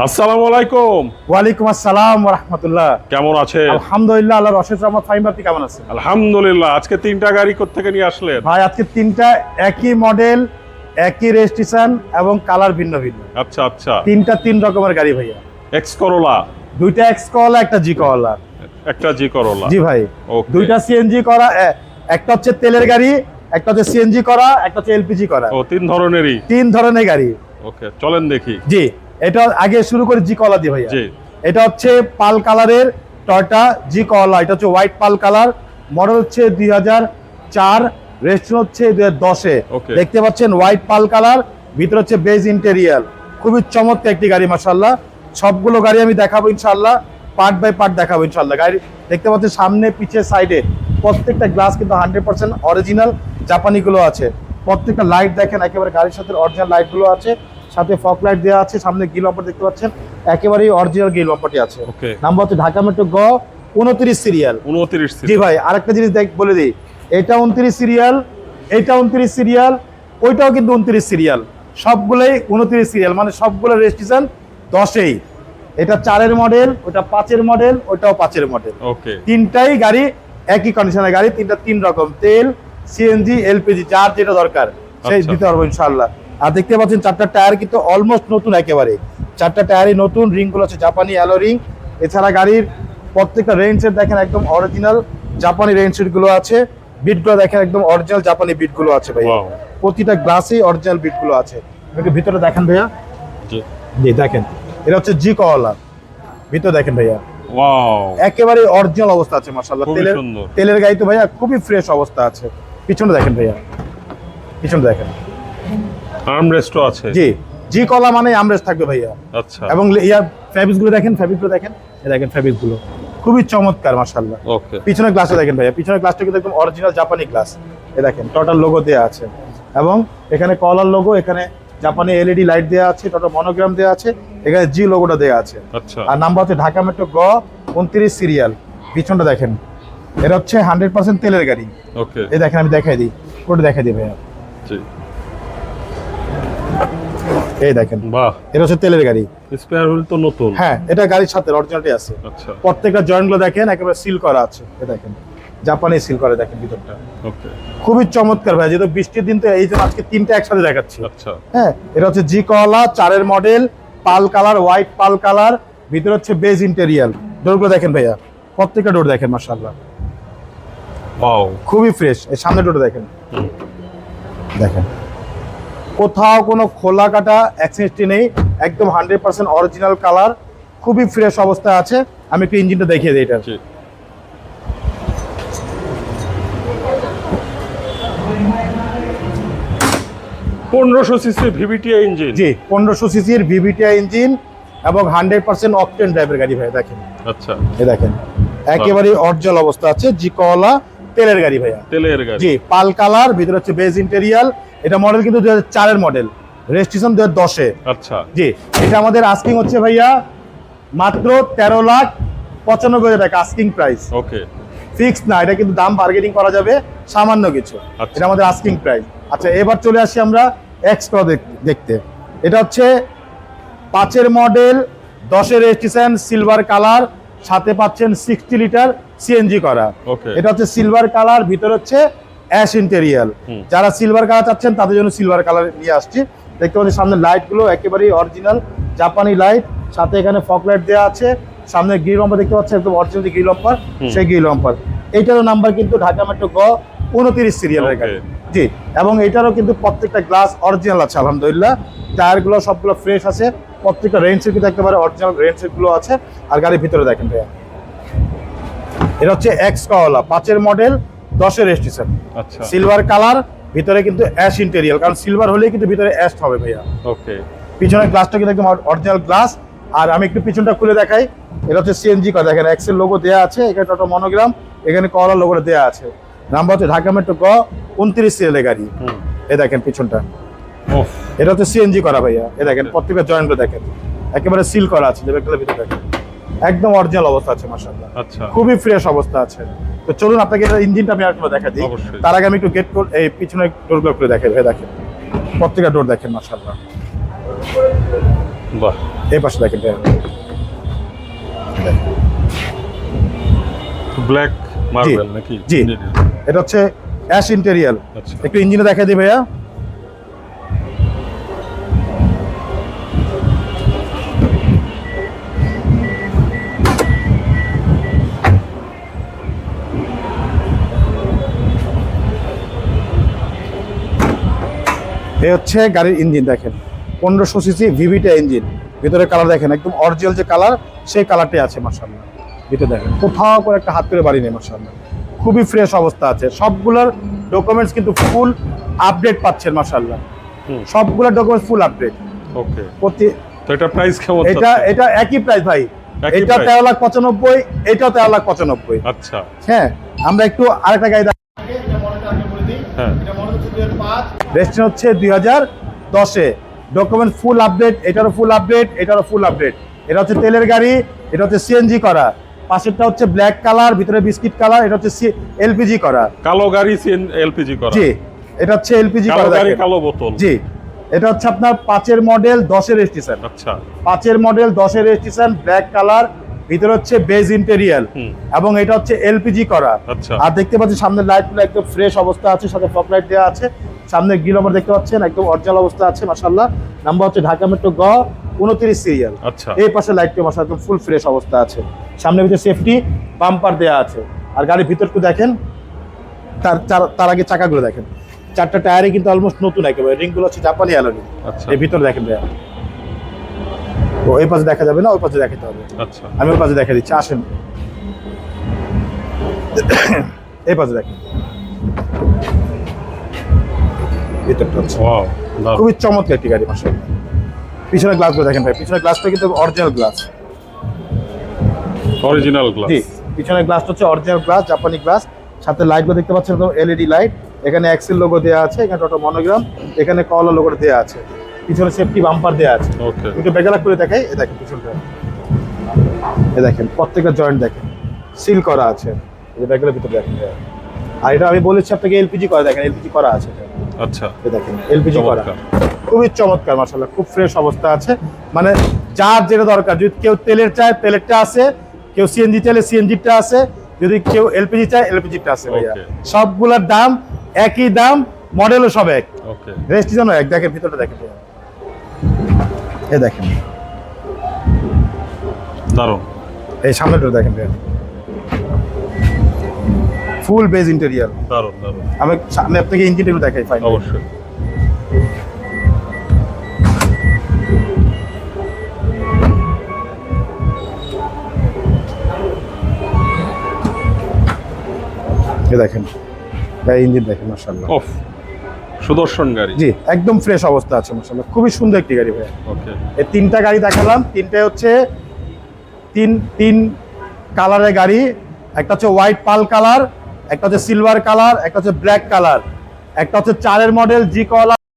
আসসালামু আলাইকুম। ওয়ালাইকুম আসসালাম রহমতুল্লাহ। কেমন আছে আলহামদুলিল্লাহ আল্লাহর অশেষ রহমত ফাহিম আপনি কেমন আছেন? আলহামদুলিল্লাহ আজকে তিনটা গাড়ি থেকে নিয়ে আসলেন? ভাই আজকে তিনটা একই মডেল একই রেজিস্ট্রেশন এবং কালার ভিন্ন ভিন্ন। আচ্ছা আচ্ছা। তিনটা তিন রকমের গাড়ি ভাইয়া। এক্স করোলা দুইটা এক্স কলা একটা জি কলা একটা জি করোলা জি ভাই। দুইটা সিএনজি করা একটা হচ্ছে তেলের গাড়ি একটা হচ্ছে সিএনজি করা একটা হচ্ছে এলপিজি করা। ও তিন ধরনেরই? তিন ধরনের গাড়ি। ওকে চলেন দেখি। জি। এটা আগে শুরু করে জি কলা দিয়ে ভাইয়া। এটা হচ্ছে পাল কালারের টয়টা জি কলা এটা হচ্ছে হোয়াইট পাল কালার। মডেল হচ্ছে দুই হাজার চার রেস্টুরেন্ট হচ্ছে দুই হাজার দশে. দেখতে পাচ্ছেন হোয়াইট পাল কালার ভিতরে হচ্ছে বেজ ইন্টেরিয়ার খুবই চমৎকার একটি গাড়ি মাসাল্লাহ সবগুলো গাড়ি আমি দেখাবো ইনশাল্লাহ পার্ট বাই পার্ট দেখাবো ইনশাল্লাহ গাড়ি দেখতে পাচ্ছেন সামনে পিছে সাইডে প্রত্যেকটা গ্লাস কিন্তু হান্ড্রেড পার্সেন্ট অরিজিনাল জাপানিগুলো আছে। প্রত্যেকটা লাইট দেখেন একেবারে গাড়ির সাথে অরিজিনাল লাইটগুলো আছে। সাথে ফক লাইট দেওয়া আছে সামনে গিল অম্পার দেখতে পাচ্ছেন। একেবারেই অরিজিনাল গিল অম্পারটি আছে। নাম্বার হচ্ছে ঢাকা মেট্রো গ উনত্রিশ সিরিয়াল উনত্রিশ জি ভাই আরেকটা জিনিস দেখ বলে দিই। এটা উনত্রিশ সিরিয়াল এটা উনত্রিশ সিরিয়াল ওইটাও কিন্তু উনত্রিশ সিরিয়াল সবগুলোই উনত্রিশ সিরিয়াল মানে সবগুলো রেজিস্ট্রেশন দশেই। এটা চারের মডেল ওটা পাঁচের মডেল ওটাও পাঁচের মডেল ওকে। তিনটাই গাড়ি একই কন্ডিশনের গাড়ি তিনটা তিন রকম। তেল সিএনজি এলপিজি যার যেটা দরকার সেই আচ্ছা। দিতে পারব ইনশাল্লাহ আর দেখতে পাচ্ছেন চারটা টায়ার কিন্তু অলমোস্ট নতুন একেবারে। চারটা টায়ারই নতুন রিংগুলো আছে জাপানি অ্যালো রিং এছাড়া গাড়ির প্রত্যেকটা রেঞ্জ সেট দেখেন একদম অরিজিনাল জাপানি রেঞ্জ সেটগুলো আছে। বিটগুলো দেখেন একদম অরিজিনাল জাপানি বিটগুলো আছে ভাই প্রতিটা গ্লাসেই অরিজিনাল বিটগুলো আছে। ভিতরে দেখেন ভাইয়া। জি। জি দেখেন এটা হচ্ছে জি কলা ভিতরে দেখেন ভাইয়া। একেবারে অরিজিনাল অবস্থা আছে খুবই তেলের তেলের গাড়ি তো ভাইয়া খুবই ফ্রেশ অবস্থা আছে। পিছনে দেখেন ভাইয়া। পিছনে দেখেন। আর্মরেস্টও আছে? জি জি কলা মানে আমরেজ থাকবে ভাইয়া। আচ্ছা। এবং ইয়া ফ্যাব্রিক্সগুলো দেখেন ফ্যাব্রিকগুলো দেখেন দেখেন ফ্যাব্রিকগুলো খুবই চমৎকার মাশাআল্লাহ। ওকে পিছনের গ্লাসটা দেখেন ভাইয়া পিছনের গ্লাসটা কিন্তু একদম অরিজিনাল জাপানি গ্লাস এ দেখেন টোটাল লোগো দেওয়া আছে। এবং এখানে কলার লোগো এখানে জাপানি এলইডি লাইট দেওয়া আছে টোটাল মনোগ্রাম দেওয়া আছে এখানে জি লোগোটা দেওয়া আছে। আচ্ছা। আর নাম্বার হচ্ছে ঢাকা মেট্রো গ উনত্রিশ সিরিয়াল পিছনটা দেখেন এটা হচ্ছে হান্ড্রেড পার্সেন্ট তেলের গাড়ি। ওকে এই দেখেন আমি দেখাই দিই ওটা দেখাই দিই ভাইয়া। জি। এই দেখেন। বাহ। এটা হচ্ছে তেলের গাড়ি। স্পেয়ার হুইল তো নতুন। হ্যাঁ এটা গাড়ির সাথে অরিজিনালটি আছে। আচ্ছা। প্রত্যেকটা জয়েন্টগুলো দেখেন একেবারে সিল করা আছে। এই দেখেন জাপানি সিল করা দেখেন ভিতরটা। ওকে খুবই চমৎকার ভাই যেহেতু বৃষ্টির দিন তো এই যে আজকে তিনটা একসাথে দেখাচ্ছি। আচ্ছা। হ্যাঁ এটা হচ্ছে জি কলা চারের model pearl colour white pearl colour ভিতরে হচ্ছে বেজ ইন্টেরিয়াল ডোরগুলো দেখেন ভাইয়া প্রত্যেকটা ডোর দেখেন মার্শাল্লাহ ওয়াও খুবই ফ্রেশ এই সামনে ডোরটা দেখেন। দেখেন। কোথাও কোনো খোলা কাটা অ্যাক্সিডেন্টটি নেই একদম হান্ড্রেড পার্সেন্ট অরিজিনাল কালার খুবই ফ্রেশ অবস্থায় আছে। আমি একটু ইঞ্জিনটা দেখিয়ে দিই এটা পনেরোশো সিসি ভিভিটিআই ইঞ্জিন জি পনেরোশো সিসির ভিভিটিআই ইঞ্জিন এবং হান্ড্রেড পার্সেন্ট অকটেন ড্রাইভের গাড়ি ভাই দেখেন। আচ্ছা। এই দেখেন একেবারে অরিজিনাল অবস্থা আছে জি কলা তেলের গাড়ি ভাইয়া। তেলের গাড়ি। জি পাল কালার ভিতরে হচ্ছে বেজ ইন্টেরিয়াল এটা মডেল কিন্তু দু হাজার চারের মডেল রেজিস্ট্রেশন দু হাজার দশে। আচ্ছা। জি এটা আমাদের আস্কিং হচ্ছে ভাইয়া মাত্র তেরো লাখ পঁচানব্বই হাজার টাকা আস্কিং প্রাইস ওকে ফিক্স না এটা কিন্তু দাম বার্গেনিং করা যাবে সামান্য কিছু। আচ্ছা। এটা আমাদের আস্কিং প্রাইস আচ্ছা এবার চলে আসি আমরা এক্সট্রা দেখতে। এটা হচ্ছে পাঁচের মডেল দশের রেজিস্ট্রেশন সিলভার কালার সাথে পাচ্ছেন সিক্সটি লিটার সিএনজি করা। ওকে এটা হচ্ছে সিলভার কালার ভিতরে হচ্ছে অ্যাশ ইন্টেরিয়াল। যারা সিলভার কালার চাচ্ছেন তাদের জন্য সিলভার কালার নিয়ে আসছি। দেখতে পাচ্ছি সামনে লাইটগুলো একেবারেই অরিজিনাল জাপানি লাইট সাথে এখানে ফক লাইট দেওয়া আছে। সামনে গ্রিল লম্পার দেখতে পাচ্ছেন একদম অরিজিনাল গ্রিল লম্পার সেই গ্রিল লম্পার এইটারও নাম্বার কিন্তু ঢাকা মেট্রো গ উনত্রিশ সিরিয়ালের Okay. গাড়ি জি এবং এটারও কিন্তু প্রত্যেকটা গ্লাস অরিজিনাল আছে আলহামদুলিল্লাহ। টায়ারগুলো সবগুলো ফ্রেশ আছে। প্রত্যেকটা রেঞ্জের কিন্তু একেবারে অরিজিনাল রেঞ্জেরগুলো আছে। আর গাড়ির ভিতরে দেখেন ভাইয়া। এটা হচ্ছে এক্স কওয়ালা পাঁচের মডেল দশের রেজিস্ট্রেশন আচ্ছা। সিলভার কালার ভিতরে কিন্তু অ্যাশ ইন্টেরিয়াল কারণ সিলভার হলেই কিন্তু ভিতরে অ্যাশ হবে ভাইয়া। ওকে পিছনের গ্লাসটা কিন্তু একদম অরিজিনাল গ্লাস আর আমি একটু পিছনটা খুলে দেখাই। এটা হচ্ছে সিএনজি করা দেখেন এক্সেল লোগো দেওয়া আছে এখানে টোটো মনোগ্রাম এখানে কলার লোগোটা দেওয়া আছে। নাম্বার হচ্ছে ঢাকা মেট্রো গ উনত্রিশ সিরিয়ালের গাড়ি। হুম। এ দেখেন পিছনটা। এটা হচ্ছে সিএনজি করা ভাইয়া। এ দেখেন প্রত্যেকটা জয়েন্টগুলো দেখেন। একেবারে সিল করা আছে দেখলে ভিতরে দেখেন। একদম অরিজিনাল অবস্থা আছে মাসাল্লাহ আচ্ছা। খুবই ফ্রেশ অবস্থা আছে। তো চলুন আপনাকে এটা ইঞ্জিনটা আমি আরেকবার দেখা দিই। তার আগে আমি একটু গেট এই পিছনে ডোরগুলো করে দেখে ভাই দেখেন। প্রত্যেকটা ডোর দেখেন মাসাল্লাহ বাহ। এই পাশে দেখেন। ব্ল্যাক মার্বেল নাকি? জি। এটা হচ্ছে অ্যাশ ইন্টেরিয়াল আচ্ছা। একটু ইঞ্জিনে দেখা দিই ভাইয়া। এই হচ্ছে গাড়ির ইঞ্জিন দেখেন। পনেরোশো সিসি ভিভিটা ইঞ্জিন ভিতরে কালার দেখেন একদম অরিজিনাল যে কালার সেই কালারটাই আছে মার্শাল্লাহ ভিতরে দেখেন কোথাও করে একটা হাত করে বাড়ি নেই মার্শাল্লাহ খুবই ফ্রেশ অবস্থা আছে। সবগুলোর ডকুমেন্টস কিন্তু ফুল আপডেট পাচ্ছেন মার্শাল্লাহ হুম। সবগুলোর ডকুমেন্টস ফুল আপডেট ওকে প্রতি তো এটা প্রাইস কেমন এটা এটা একই প্রাইস ভাই। এটা তেরো লাখ পঁচানব্বই এটাও তেরো লাখ পঁচানব্বই। আচ্ছা। হ্যাঁ আমরা একটু আরেকটা গাড়ি দেখ- হ্যাঁ। রেজিস্ট্রেশন হচ্ছে দুই হাজার দশে। ডকুমেন্ট ফুল আপডেট এটারও ফুল আপডেট এটারও ফুল আপডেট এটা হচ্ছে তেলের গাড়ি এটা হচ্ছে সিএনজি করা। পাশেরটা হচ্ছে ব্ল্যাক কালার ভিতরে বিস্কিট কালার এটা হচ্ছে এলপিজি করা। কালো গাড়ি সিএন এলপিজি করা। জি এটা হচ্ছে এলপিজি কালো করা গাড়ি কালো বোতল। জি এটা হচ্ছে আপনার পাঁচের মডেল দশের রেজিস্ট্রেশন আচ্ছা। পাঁচের মডেল দশের রেজিস্ট্রেশন ব্ল্যাক কালার ভিতরে হচ্ছে বেজ ইন্টেরিয়াল এবং এটা হচ্ছে এলপিজি করা। আচ্ছা। আর দেখতে পাচ্ছি সামনের লাইটগুলো একদম ফ্রেশ অবস্থা আছে সাথে ফক লাইট দেওয়া আছে। সামনে গ্রিল ওভার দেখতে পাচ্ছেন একদম অরিজিনাল অবস্থা আছে মাশাআল্লাহ। নাম্বার হচ্ছে ঢাকা মেট্রো গ উনত্রিশ সিরিয়াল। আচ্ছা। এই পাশে লাইটটা মাশাআল্লাহ একদম ফুল ফ্রেশ অবস্থা আছে। সামনে ভিতরে সেফটি বাম্পার দেওয়া আছে। আর গাড়ির ভিতরটু দেখেন তার তার- আগে চাকাগুলো দেখেন। চারটা টায়ারে কিন্তু অলমোস্ট নতুন একেবারে রিংগুলো হচ্ছে জাপানি অ্যালোনি আচ্ছা। এই ভিতরে দেখেন ভাইয়া। তো এই পাশে দেখা যাবে না ওই পাশে দেখাতে হবে। আচ্ছা। আমি ওই পাশে দেখা দিচ্ছি আসেন। এই পাশে দেখেন। খুবই চমৎকার একটি গাড়ি মাসে পিছনের গ্লাসগুলো দেখেন ভাই পিছনের গ্লাসটা কিন্তু অরিজিনাল গ্লাস অরিজিনাল গ্লাস জি পিছনের গ্লাসটা হচ্ছে অরিজিনাল গ্লাস জাপানি গ্লাস সাথে লাইটগুলো দেখতে পাচ্ছেন এলইডি লাইট এখানে এক্সেল লোগো দেওয়া আছে এখানে টোটো মনোগ্রাম এখানে কলা লোগো দেওয়া আছে। পিছনে সেফটি বাম্পার দেওয়া আছে। একটু বেগালা করে দেখাই এ দেখেন পিছনটা। এ দেখেন প্রত্যেকটা জয়েন্ট দেখেন সিল করা আছে। এই বেগালের ভিতরে দেখেন আর এটা আমি বলেছি আপনাকে এলপিজি করা দেখেন এলপিজি করা আছে। আচ্ছা। এই দেখেন এলপিজি করা। খুবই চমৎকার মাসাল্লাহ খুব ফ্রেশ অবস্থা আছে। মানে যার যেটা দরকার যদি কেউ তেলের চায় তেলেরটা আছে কেউ সিএনজি চাইলে সিএনজিটা আছে যদি কেউ এলপিজি চায় এলপিজিটা আছে ভাইয়া. সবগুলোর দাম একই দাম মডেলও সব এক। ওকে রেজিস্ট্রেশনও এক দেখেন ভিতরটা দেখেন এই দেখেন। দারুণ। এই সামনেটা দেখেন ফুল বেজ ইন্টেরিয়ার দারুণ দারুণ। আমি সামনে আপনাকে ইঞ্জিনটা একটু দেখাই ফাইন অবশ্যই। দেখেন। ইঞ্জিন দেখেন মাশাআল্লাহ। অফ সুদর্শন গাড়ি। জি একদম ফ্রেশ অবস্থা আছে মাসাল্লাহ খুবই সুন্দর একটি গাড়ি ভাইয়া। ওকে এই তিনটা গাড়ি দেখালাম তিনটাই হচ্ছে তিন তিন কালারের গাড়ি একটা হচ্ছে হোয়াইট পাল কালার একটা হচ্ছে সিলভার কালার একটা হচ্ছে ব্ল্যাক কালার একটা হচ্ছে চারের মডেল জি কলা